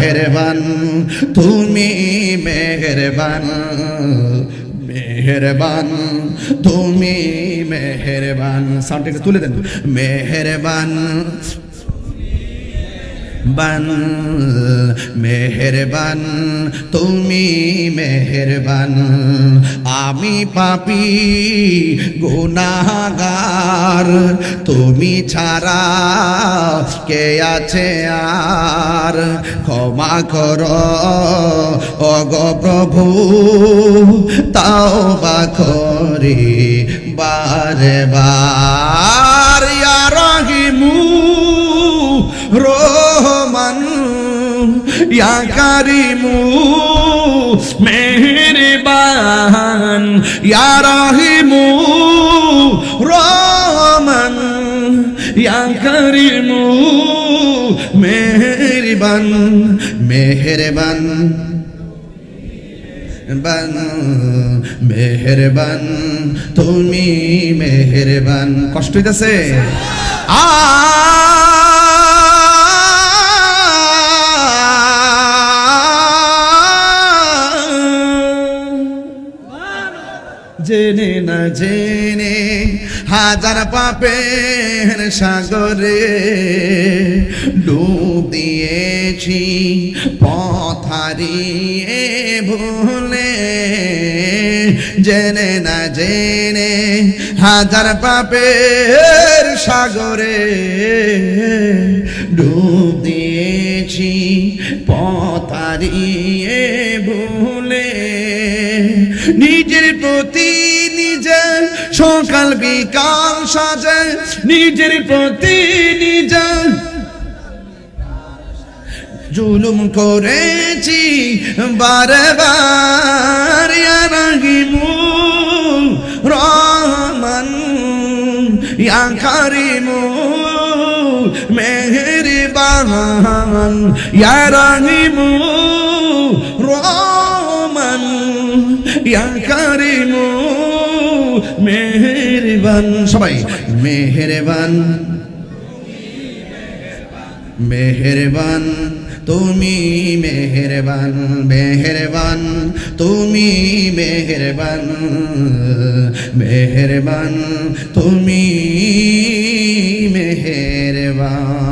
মেহেরবান তুমি মেহরবান মেহরবান তুমি মেহরবান। সাউন্ডটা একটু তুলে দেন। মেহরবান বান মেহেরবান, তুমি মেহেরবান। আমি পাপি, গুনাগার, তুমি ছাড়া কে আছে আর? ক্ষমা কর, অগ প্রভু তাও বা করি বারে বার রহিমু রহমান ইয়া কারিমু মেহেরবান ইয়া রহিমু রহমান ইয়া কারিমু মেহেরবান মেহেরবান বান মেহেরবান, তুমি মেহেরবান। কষ্ট হইতাছে? আ জেনে না জেনে হাজার পাপের সাগরে ডুব দিয়েছি পথারিয়ে ভুলে। জেনে না জেনে হাজার পাপের সাগরে ডুব দিয়েছি পথারিয়ে ভুলে। নিজের প্রতি নিজে সকাল বিকাল সাজে। নিজের প্রতি নিজে জুলুম করেছি, বারে বার ইয়া রাহিমু রহমান ইয়া কারিমু মেহেরবান ইয়া রাহিমু রহমান ইয়া কারিমু মেহেরবান। সবাই মেহেরবান। মেহেরবান তুমি মেহেরবান মেহেরবান তুমি মেহেরবান মেহেরবান তুমি মেহেরবান।